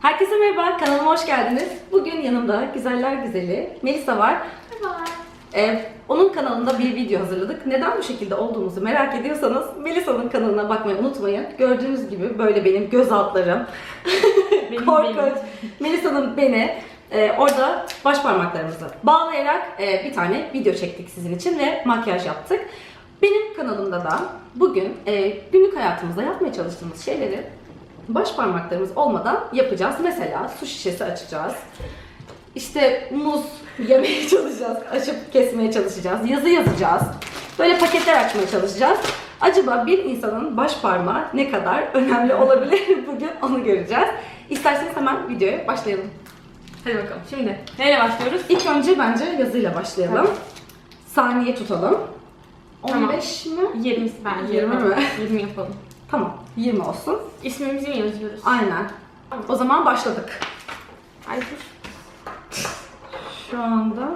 Herkese merhaba, kanalıma hoş geldiniz. Bugün yanımda güzeller güzeli Melisa var. Merhaba. Ee, onun kanalında bir video hazırladık. Neden bu şekilde olduğumuzu merak ediyorsanız Melisa'nın kanalına bakmayı unutmayın. Gördüğünüz gibi böyle benim göz altlarım. Benim, Korkunç. Melisa'nın beni e, orada baş parmaklarımızı bağlayarak e, bir tane video çektik sizin için ve makyaj yaptık. Benim kanalımda da bugün e, günlük hayatımızda yapmaya çalıştığımız şeyleri baş parmaklarımız olmadan yapacağız. Mesela su şişesi açacağız. İşte muz yemeye çalışacağız. Açıp kesmeye çalışacağız. Yazı yazacağız. Böyle paketler açmaya çalışacağız. Acaba bir insanın baş parmağı ne kadar önemli olabilir? Bugün onu göreceğiz. İsterseniz hemen videoya başlayalım. Hadi bakalım. Şimdi neyle başlıyoruz? İlk önce bence yazıyla başlayalım. Tamam. Saniye tutalım. Tamam. 15 mi? 20'si bence. 20 mi? 20 yapalım. Tamam. 20 olsun. İsmimizi mi yazıyoruz? Aynen. O zaman başladık. Ay dur. Şu anda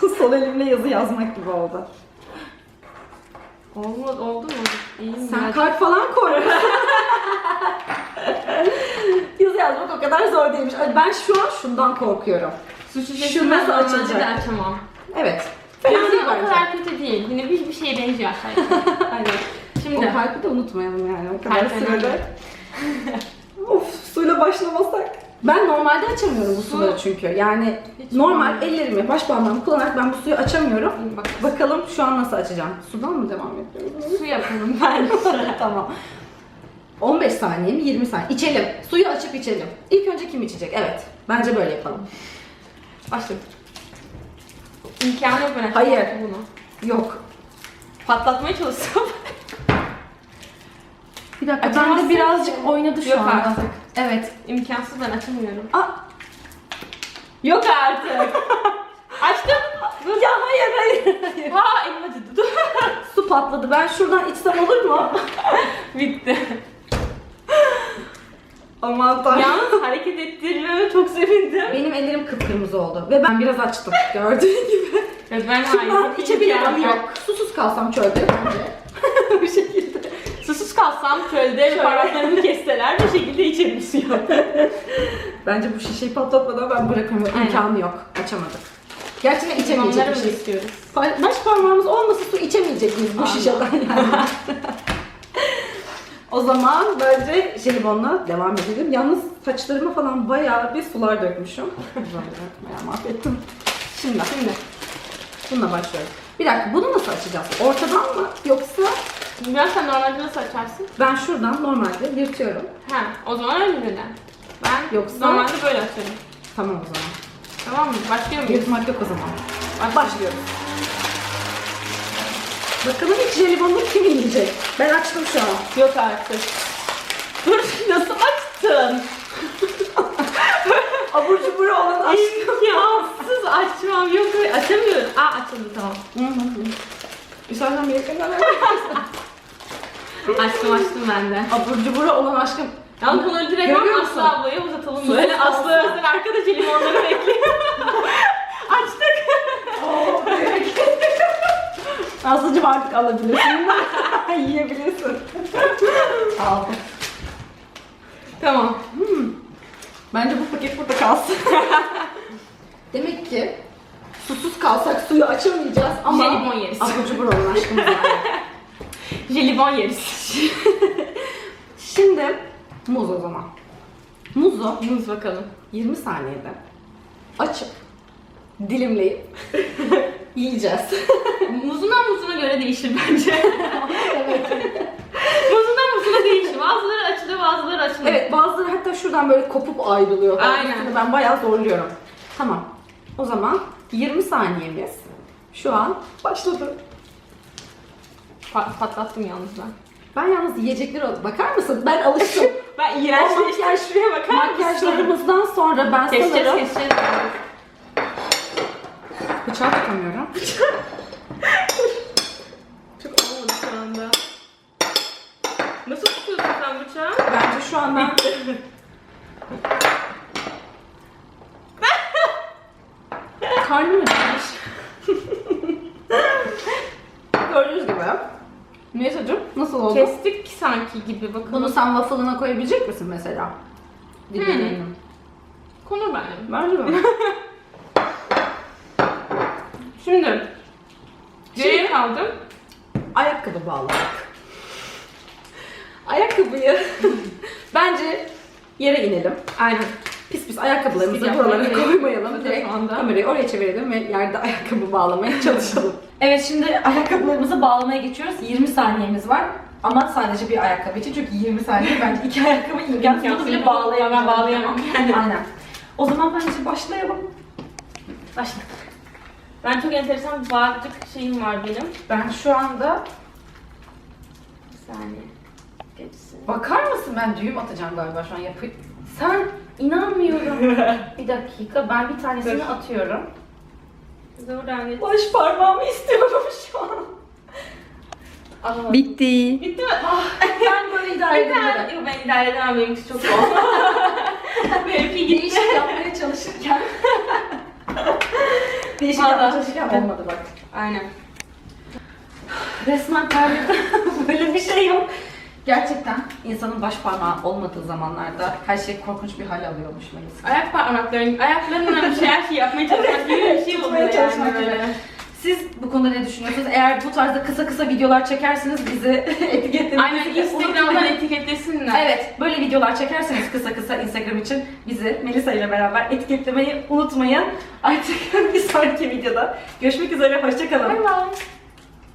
sol elimle yazı yazmak gibi oldu. Olmadı, oldu mu? İyi mi? Sen kalp falan koy. yazı yazmak o kadar zor değilmiş. Ben şu an şundan korkuyorum. Su şişesi Şu ben nasıl açılacak? de açamam. Evet. Fena değil o kadar kötü değil. Yine bir, bir şeye benziyor aşağı yukarı. Aynen. Şimdi. O kalbi de unutmayalım yani o kadar Kalp sürede. of suyla başlamasak. Ben normalde açamıyorum bu suları çünkü. Yani Hiç normal olmaz. ellerimi, baş parmağımı kullanarak ben bu suyu açamıyorum. Bak Bakalım şu an nasıl açacağım. Sudan mı devam ediyorum? su yapalım ben. tamam. 15 saniye mi 20 saniye? İçelim. Suyu açıp içelim. İlk önce kim içecek? Evet. Bence böyle yapalım. Başladık. İmkanı yok ben Hayır. bunu. Yok. Patlatmaya çalışsam. Bir dakika Açamazsın bende birazcık ki. oynadı şu Yok anda. artık. Evet. İmkansız ben açamıyorum. Aa, Yok artık. Açtım. Dur. ya hayır hayır hayır. Ha elim acıdı. Su patladı. Ben şuradan içsem olur mu? Bitti. Aman tanrım. Yalnız hareket ettirmeme çok sevindim. Benim ellerim kıpkırmızı oldu ve ben biraz açtım gördüğün gibi. Evet, ben Şimdi ben içebilirim yok. Susuz kalsam çölde bence. bir şekilde. Kalsam çölde Şöyle. parmaklarımı kesseler bir şekilde içerim suyu. Bence bu şişeyi patlatmadan ben bırakamıyorum. Aynen. İmkanı yok. Açamadık. Gerçekten içemeyecek bir şey. istiyoruz? Pa- Baş parmağımız olmasa su içemeyecek miyiz bu şişeden yani? o zaman bence jelibonla devam edelim. Yalnız saçlarıma falan bayağı bir sular dökmüşüm. bayağı mahvettim. Şimdi, şimdi bununla başlıyoruz. Bir dakika bunu nasıl açacağız? Ortadan mı yoksa Bilmem sen normalde nasıl açarsın? ben şuradan normalde yırtıyorum. Ha, o zaman öyle neden? Ben Yoksa- normalde böyle açarım. Tamam o zaman. Tamam mı? Başlıyor muyuz? Yırtmak yok o zaman. Başlıyoruz. Bakalım ilk jelibonu kim yiyecek? Ben açtım şu an. Yok artık. Dur nasıl açtın? Abur cubur olan. İmkansız açmam yok. Açamıyorum. Aa açıldı tamam. İstersen bir yakın Açtım açtım ben de. Abur cubur olan aşkım. Yalnız bunu direkt Görüyor Aslı musun? ablaya uzatalım Susuz böyle. kalsın. Aslı Özden arkada limonları bekliyor. Açtık. Aslıcım artık alabilirsin. Yiyebilirsin. Aldım. Tamam. Bence bu paket burada kalsın. Demek ki susuz kalsak suyu açamayacağız ama Jelibon yeriz. abur cubur olan aşkımız var. Jelibon yeriz. Şimdi muz o zaman. Muzu Muz bakalım. 20 saniyede açıp dilimleyip yiyeceğiz. Muzundan muzuna göre değişir bence. evet. Muzundan muzuna değişir. Bazıları açılıyor bazıları açılmıyor. Evet bazıları hatta şuradan böyle kopup ayrılıyor. Aynen. Bazısını Ben bayağı zorluyorum. Tamam. O zaman 20 saniyemiz şu an başladı. Pa- patlattım yalnız ben. Ben yalnız yiyecekleri al- bakar mısın? Ben alıştım. Ben iğrençleştim. makyaj- Şuraya bakar mısın? Makyajlarımızdan sonra ben Keseceğiz sanırım keseceğiz. bıçağı tutamıyorum. Çok olmadı şu anda. Nasıl tutuyorsun sen bıçağı? Bence şu an ben karnım acıkmış. Gördüğünüz gibi. Melisa'cığım nasıl oldu? Kestik sanki gibi bakın. Bunu sen waffle'ına koyabilecek misin mesela? videodayım. Konu benim. Bence mi? Şimdi. Geriye kaldım. Ayakkabı bağlamak. Ayakkabıyı bence yere inelim. Aynen. Pis pis ayakkabılarımızı buralara koymayalım. Direkt kamerayı oraya çevirelim ve yerde ayakkabı bağlamaya çalışalım. evet şimdi ayakkabılarımızı bağlamaya geçiyoruz. 20 saniyemiz var. Ama sadece bir ayakkabı için çünkü 20 saniye bence iki ayakkabı imkansız. Bunu bile bağlayamam. Bağlayamam yani. Aynen. O zaman bence başlayalım. Başla. Ben çok enteresan bir bağcık şeyim var benim. Ben şu anda Bir saniye. Geçsin. bakar mısın ben düğüm atacağım galiba şu an yapı. Sen inanmıyorum. bir dakika ben bir tanesini atıyorum. Buradan geç. Baş parmağımı istiyorum şu an. Alamadım. Bitti. Bitti mi? Ben böyle idare tane. edebilirim. Yok ben idare edemem benimki çok zor. benimki gitti. Değişik yapmaya çalışırken Değişik Vallahi. yapmaya çalışırken olmadı bak. Aynen. Resmen terledim. Böyle bir şey yok. Gerçekten insanın baş parmağı olmadığı zamanlarda her şey korkunç bir hal alıyormuş Melis. Ayak parmakların, ayaklarınla bir şey her şeyi yapmaya çalışmak gibi bir şey Tutmaya oluyor çalışmak yani. gibi. böyle. Siz bu konuda ne düşünüyorsunuz? Eğer bu tarzda kısa kısa videolar çekerseniz bizi etiketlemeyi Aynen Instagram'dan unutmayın. etiketlesinler. Evet, böyle videolar çekerseniz kısa kısa Instagram için bizi Melisa ile beraber etiketlemeyi unutmayın. Artık bir sonraki videoda görüşmek üzere, hoşçakalın. Bay bay.